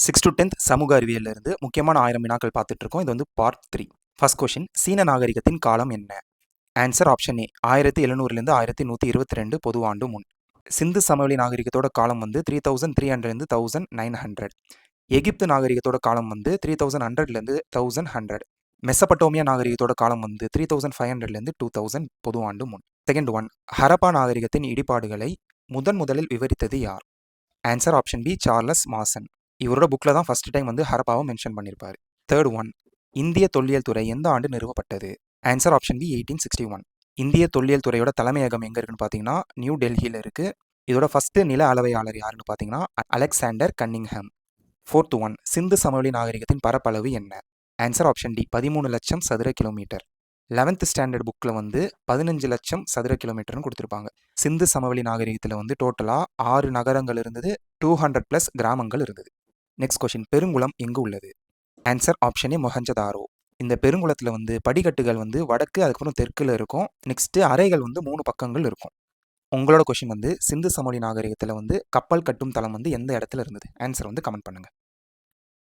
Six to tenth சமூக அறிவியலிருந்து முக்கியமான ஆயிரம் வினாக்கள் பார்த்துட்டு இருக்கோம் இது வந்து பார்ட் த்ரீ ஃபர்ஸ்ட் கொஷின் சீன நாகரிகத்தின் காலம் என்ன? ஆன்சர் ஆப்ஷன் ஏ ஆயிரத்தி எழுநூறுலேருந்து ஆயிரத்தி நூற்றி இருபத்தி ரெண்டு பொது ஆண்டு முன். சிந்து சமவெளி நாகரிகத்தோட காலம் வந்து த்ரீ தௌசண்ட் த்ரீ ஹண்ட்ரட்லேருந்து தௌசண்ட் நைன் ஹண்ட்ரட் எகிப்து நாகரிகத்தோட காலம் வந்து த்ரீ தௌசண்ட் ஹண்ட்ரட்லேருந்து தௌசண்ட் ஹண்ட்ரட் மெசபட்டோமியா நாகரிகத்தோட காலம் வந்து த்ரீ தௌசண்ட் ஃபைவ் ஹண்ட்ரட்லேருந்து டூ தௌசண்ட் பொது ஆண்டு முன். செகண்ட் ஒன் ஹரப்பா நாகரிகத்தின் இடிபாடுகளை முதன் முதலில் விவரித்தது யார்? Answer option B Charles Masson இவரோட புக்கில் தான் ஃபஸ்ட் டைம் வந்து ஹரப்பாவை மென்ஷன் பண்ணியிருப்பார் தேர்ட் ஒன் இந்திய தொல்லியல் துறை எந்த ஆண்டு நிறுவப்பட்டது? Answer option B eighteen sixty one இந்திய தொல்லியல் துறையோட தலைமையகம் எங்கே இருக்குன்னு பார்த்தீங்கன்னா நியூ டெல்லியில் இருக்குது இதோட ஃபஸ்ட்டு நில அளவையாளர் யாருன்னு பார்த்தீங்கன்னா Alexander Cunningham fourth one Sindhu சமவெளி நாகரிகத்தின் பரப்பளவு என்ன? ஆன்சர் ஆப்ஷன் டி பதிமூணு லட்சம் சதுர கிலோமீட்டர் லெவன்த் ஸ்டாண்டர்ட் புக்கில் வந்து பதினஞ்சு லட்சம் சதுர கிலோமீட்டர்னு கொடுத்துருப்பாங்க. சிந்து சமவெளி நாகரிகத்தில் வந்து டோட்டலாக ஆறு நகரங்கள் இருந்தது டூ ஹண்ட்ரட் ப்ளஸ் கிராமங்கள் இருந்தது. நெக்ஸ்ட் கொஷின் பெருங்குளம் எங்கு உள்ளது? ஆன்சர் ஆப்ஷனே மொஹஞ்சதாரோ. இந்த பெருங்குளத்தில் வந்து படிக்கட்டுகள் வந்து வடக்கு அதுக்கப்புறம் தெற்கில் இருக்கும். நெக்ஸ்ட்டு அறைகள் வந்து மூணு பக்கங்கள் இருக்கும். உங்களோட கொஷின் வந்து சிந்து சமவெளி நாகரிகத்தில் வந்து கப்பல் கட்டும் தளம் வந்து எந்த இடத்துல இருந்தது? ஆன்சர் வந்து கமெண்ட் பண்ணுங்கள்